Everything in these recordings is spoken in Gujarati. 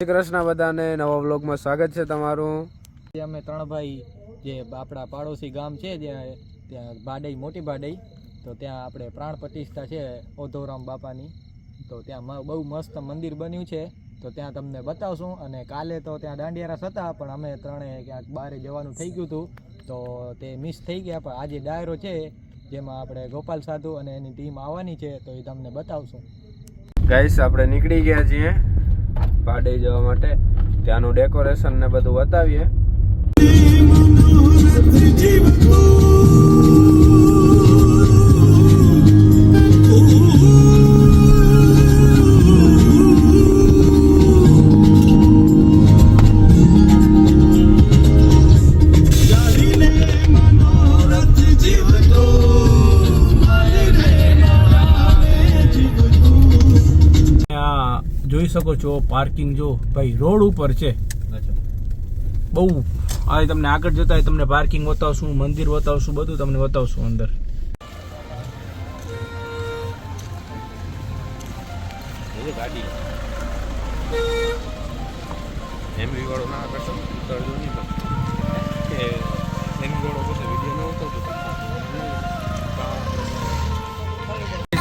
શ્રી કૃષ્ણ બધાને નવા વ્લોગમાં સ્વાગત છે તમારું. અમે ત્રણ ભાઈ જે આપણા પાડોશી ગામ છે જ્યાં ત્યાં ભાડઈ મોટી બાડઈ તો ત્યાં આપણે પ્રાણ પ્રતિષ્ઠા છે ઓધોરામ બાપાની. તો ત્યાં બહુ મસ્ત મંદિર બન્યું છે. તો ત્યાં તમને બતાવશું અને કાલે તો ત્યાં દાંડિયારાસ હતા પણ અમે ત્રણે ક્યાંક બહાર જવાનું થઈ ગયું હતું. તો તે મિસ થઈ ગયા પણ આજે ડાયરો છે જેમાં આપણે ગોપાલ સાધુ અને એની ટીમ આવવાની છે તો એ તમને બતાવશું. ગાઈસ આપણે નીકળી ગયા છીએ. પાડે જવા માટે. ત્યાંનું ડેકોરેશન ને બધું બતાવીએ. જોઈ શકો છો પાર્કિંગ જો ભાઈ રોડ ઉપર છે. બહુ આ તમને આગળ જતા તમને પાર્કિંગ બતાવશું મંદિર બતાવશું બધું તમને બતાવશું અંદર.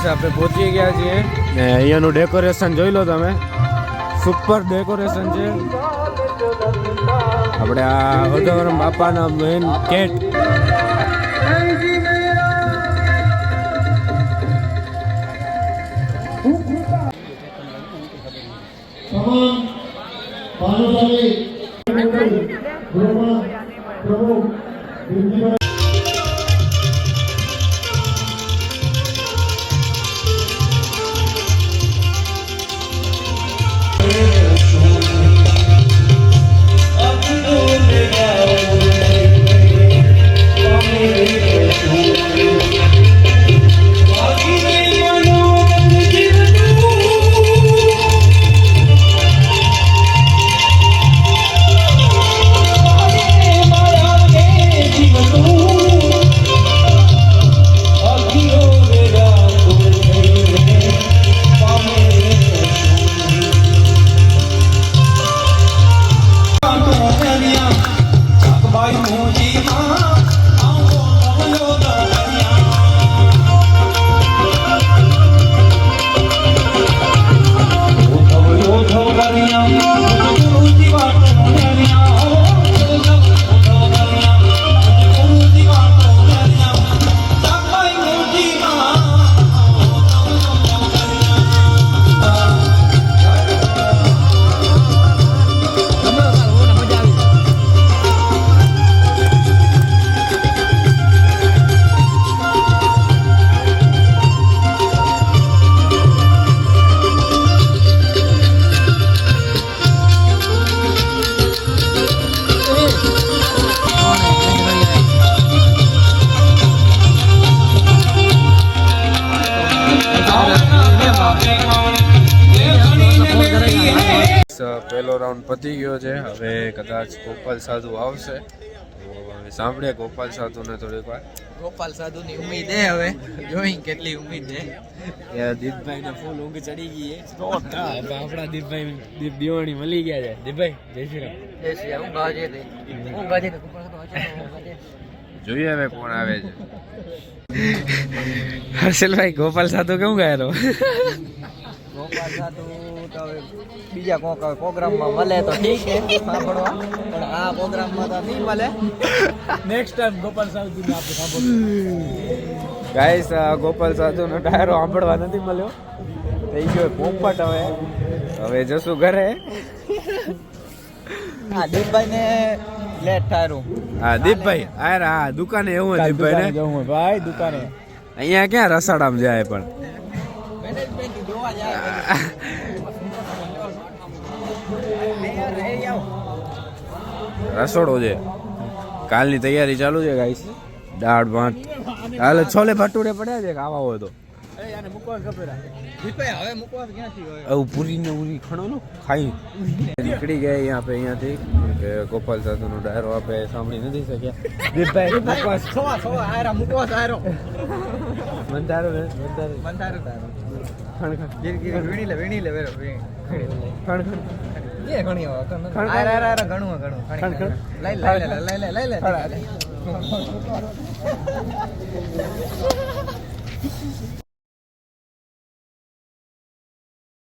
આપણે પહોંચી ગયા છીએ. અહીંયાનું ડેકોરેશન જોઈ લો તમે. સુપર ડેકોરેશન છે. આપણે આ વડોદરા બાપાના મેઇન કેટ તમામ પહેલો રાઉન્ડ પતી ગયો છે. હવે કદાચ ગોપાલ સાધુ આવશે. સાંભળે હવે સાધુ ગોપાલ સાધુને થોડીક વાર. ગોપાલ સાધુની ઉમ્મીદ હે હવે. જોઈ કેટલી ઉમ્મીદ છે. દીપભાઈ ને ફૂલ ઊંઘ ચડી ગઈ છે આપણા દીપભાઈ દીપ દિવાણી મળી ગયા છે. દીપભાઈ જય શ્રી રામ. જય શ્રી રામ. ઊંઘ આવજે તે. ઊંઘ આવજે. જોઈએ હવે કોણ આવે છે. હર્ષલભાઈ ગોપાલ સાધુ કેવું ગાયેલો ગોપાલ સાધુ તો હવે બીજા કોક પ્રોગ્રામમાં મળે તો ઠીક છે સાંભળવા. પણ આ પ્રોગ્રામમાં તો નહીં મળે. નેક્સ્ટ ટાઈમ ગોપાલ સાધુ આપણે સાંભળશું ગાઈસ ગોપાલ સાધુ નો ડાયરો સાંભળવા નથી મળ્યો. થઈ ગયો પોપટ હવે. હવે જશું ઘરે. હા દીપભાઈ ને લેટ થારું હા દીપભાઈ હા હા દુકાને એવું હોય દીપભાઈ ને જવું હોય. ભાઈ દુકાને. અહીંયા ક્યાં રસાડામાં જાય પણ? રસોડો છે. કાલની તૈયારી ચાલુ છે ગાઈસ દાળ ભાત. હાલ છોલે ભટુરે પડ્યા છે ખાવા હોય તો. દીપભાઈ હવે મુકવા ક્યાંથી હોય? પૂરી ને ઉરી ખણો નો ખાઈ. નીકળી ગયા અહીંયા પે અહીંયાથી. ગોપાલ સાધુ નો ડાયરો આપે સાંભળી નથી શક્યા. દીપભાઈ મુકવાસ સોવા સોવા આયરા મુકવા આયરો મંદારો ને મંદારો બંધારું ખણ ખણ. ગીર ગીર વીણી લે વીણી લે વેરો વીણી. ખણ ખણ. કે ઘણી વાર ઘણું ઘણ- આ રા રા રા ઘણું ઘણું. ઘણ- ઘણ. લઈ લે લઈ લે લઈ લે લઈ લે હાલા.